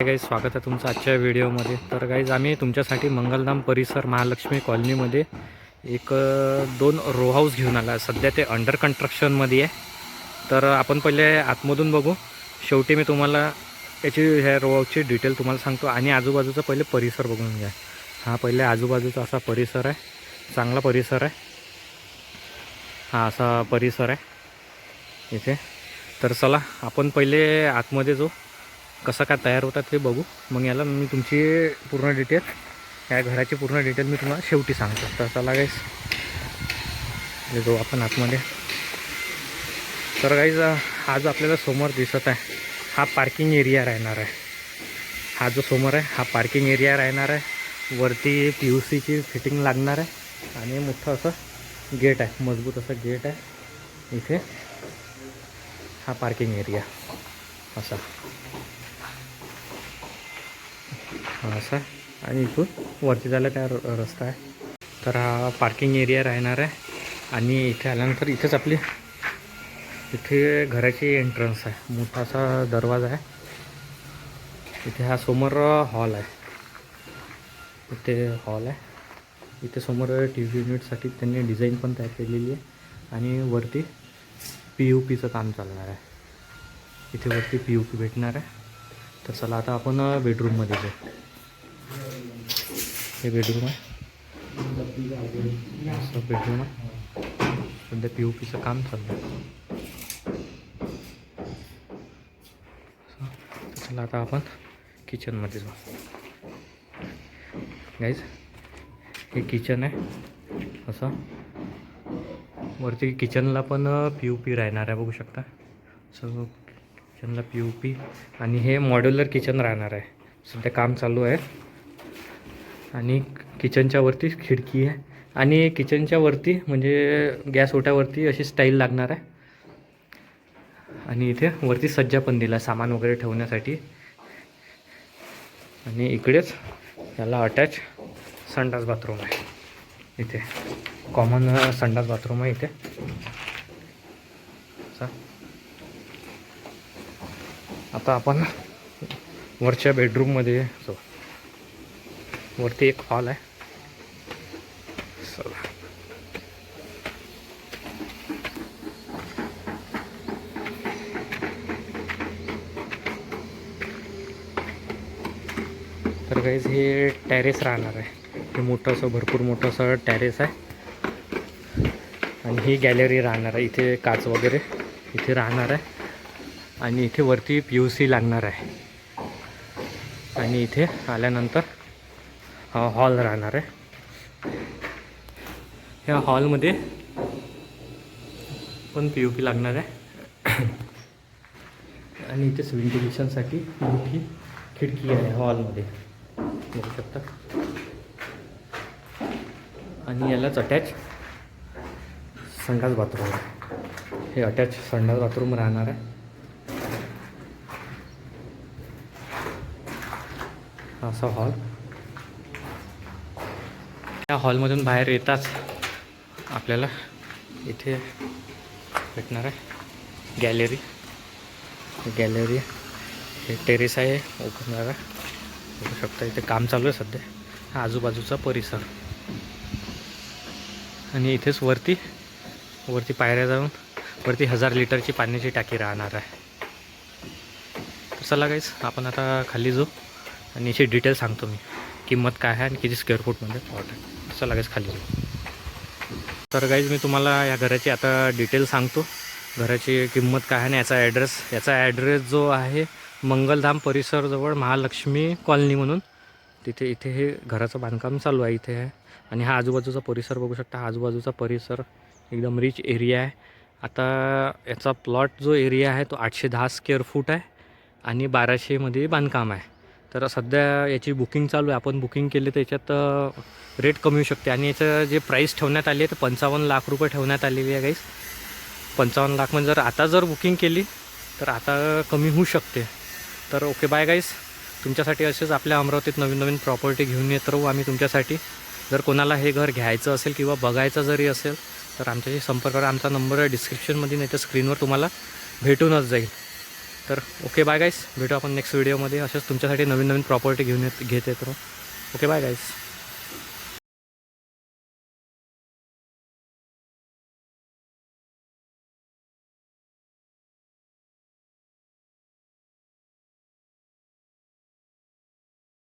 काही स्वागत आहे तुमचं आजच्या व्हिडिओमध्ये. तर काही आम्ही तुमच्यासाठी मंगलधाम परिसर महालक्ष्मी कॉलनीमध्ये एक दोन रो हाऊस घेऊन आला सध्या ते अंडर कन्स्ट्रक्शनमध्ये आहे तर आपण पहिले आतमधून बघू. शेवटी मी तुम्हाला याची ह्या रो हाऊसची डिटेल तुम्हाला सांगतो. आणि आजूबाजूचा पहिले परिसर बघून घ्या. हा पहिले आजूबाजूचा असा परिसर आहे. चांगला परिसर आहे. हा असा परिसर आहे. इथे. तर चला आपण पहिले आतमध्ये जो कसं काय तयार होतात ते बघू. मग याला मी तुमची पूर्ण डिटेल या घराची पूर्ण डिटेल मी तुम्हाला शेवटी सांगतो. तर चला गाईस जाऊ आपण आतमध्ये. तर गाईज हा जो आपल्याला समोर दिसत आहे. हा पार्किंग एरिया राहणार आहे. हा जो समोर आहे हा पार्किंग एरिया राहणार आहे. वरती पी यू सीची फिटिंग लागणार आहे. आणि मोठं असं गेट आहे मजबूत असं गेट आहे. इथे हा पार्किंग एरिया असा. असा आणि इथून वरती जायला त्या र- रस्ता आहे? तर हा पार्किंग एरिया राहणार आहे. आणि इथे आल्यानंतर इथेच आपली इथे घराची एंट्रन्स आहे. मोठा असा दरवाजा आहे. इथे हा समोर हॉल आहे. इथे हॉल आहे. इथे समोर टी व्ही युनिटसाठी त्यांनी डिझाईन पण तयार केलेली आहे. आणि वरती पी यू पीचं काम चालणार आहे. इथे वरती पी यू पी भेटणार आहे. तर चला आता आपण बेडरूममध्ये जाऊ. हे बेडरूम आहे. असं बेडरूम आहे. सध्या पी यू पीचं काम चाललं आहे चला आता आपण किचनमध्ये जाऊ. गाईज हे किचन आहे. असं. वरती किचनला पण पी यू पी राहणार आहे बघू शकता. सो किचनला पी यू पी आणि हे मॉड्युलर किचन राहणार आहे. सध्या काम चालू आहे. आणि किचनच्या वरती खिडकी आहे. आणि किचनच्या वरती म्हणजे गॅस ओट्यावरती अशी स्टाईल लागणार आहे. आणि इथे वरती सज्जा पण दिला सामान वगैरे ठेवण्यासाठी. आणि इकडेच याला अटॅच संडास बाथरूम आहे. इथे कॉमन संडास बाथरूम आहे इथे. आता आपण वरच्या बेडरूममध्ये जाऊ वरती एक हॉल आहे चला तर काहीच हे टॅरेस राहणार आहे. हे मोठं असं भरपूर मोठं असं टॅरेस आहे. आणि ही गॅलरी राहणार आहे. इथे काच वगैरे इथे राहणार आहे. आणि इथे वरती पी यू सी लागणार आहे. आणि इथे आल्यानंतर हा हॉल राहणार आहे. ह्या हॉलमध्ये पण पी यू पी लागणार आहे. आणि इथेच व्हेंटिलेशनसाठी मोठी खिडकी आहे हॉलमध्ये बघू शकता. आणि यालाच अटॅच संडास बाथरूम आहे. हे अटॅच संडास बाथरूम राहणार आहे. असा हॉल या हॉलमधून बाहेर येताच आपल्याला इथे भेटणार आहे गॅलरी. गॅलरी हे टेरेस आहे ओपन बघू शकता इथे काम चालू आहे सध्या. हा आजूबाजूचा परिसर. आणि इथेच वरती वरती पायऱ्या जाऊन वरती हजार लिटरची पाण्याची टाकी राहणार आहे. चला गाईज आपण आता खाली जाऊ आणि याची डिटेल सांगतो मी. किंमत काय आहे आणि किती स्क्वेअर फूटमध्ये प्लॉट आहे. चला गाईज खाली तर गाईज मी तुम्हाला या घराची आता डिटेल सांगतो. घराची किंमत काय आहे आणि याचा ॲड्रेस याचा ॲड्रेस जो आहे मंगलधाम परिसरजवळ महालक्ष्मी कॉलनी म्हणून. तिथे इथे हे घराचं बांधकाम चालू आहे इथे आहे. आणि हा आजूबाजूचा परिसर बघू शकता. आजूबाजूचा परिसर एकदम रिच एरिया आहे. आता याचा प्लॉट जो एरिया आहे तो आठशे दहा स्क्वेअर फूट आहे. आणि बाराशेमध्ये बांधकाम आहे. तर सध्या याची बुकिंग चालू आहे. आपण बुकिंग केली तर याच्यात रेट कमी होऊ शकते. आणि याचं जे प्राईस ठेवण्यात आली आहे तर पंचावन्न लाख रुपये ठेवण्यात आलेली आहे गाईस पंचावन्न लाख म्हणजे जर आता जर बुकिंग केली तर आता कमी होऊ शकते. तर ओके बाय गाईस तुमच्यासाठी असेच आपल्या अमरावतीत नवीन नवीन प्रॉपर्टी घेऊन येत राहू आम्ही तुमच्यासाठी. जर कोणाला हे घर घ्यायचं असेल किंवा बघायचं जरी असेल तर आमच्याशी संपर्क करा. आमचा नंबर डिस्क्रिप्शनमध्ये नाही तर स्क्रीनवर तुम्हाला भेटूनच जाईल. तर ओके बाय गाईस भेटू आपण नेक्स्ट व्हिडिओमध्ये असेच तुमच्यासाठी नवीन नवीन प्रॉपर्टी घेऊन येत घेत येतो. ओके बाय गाईस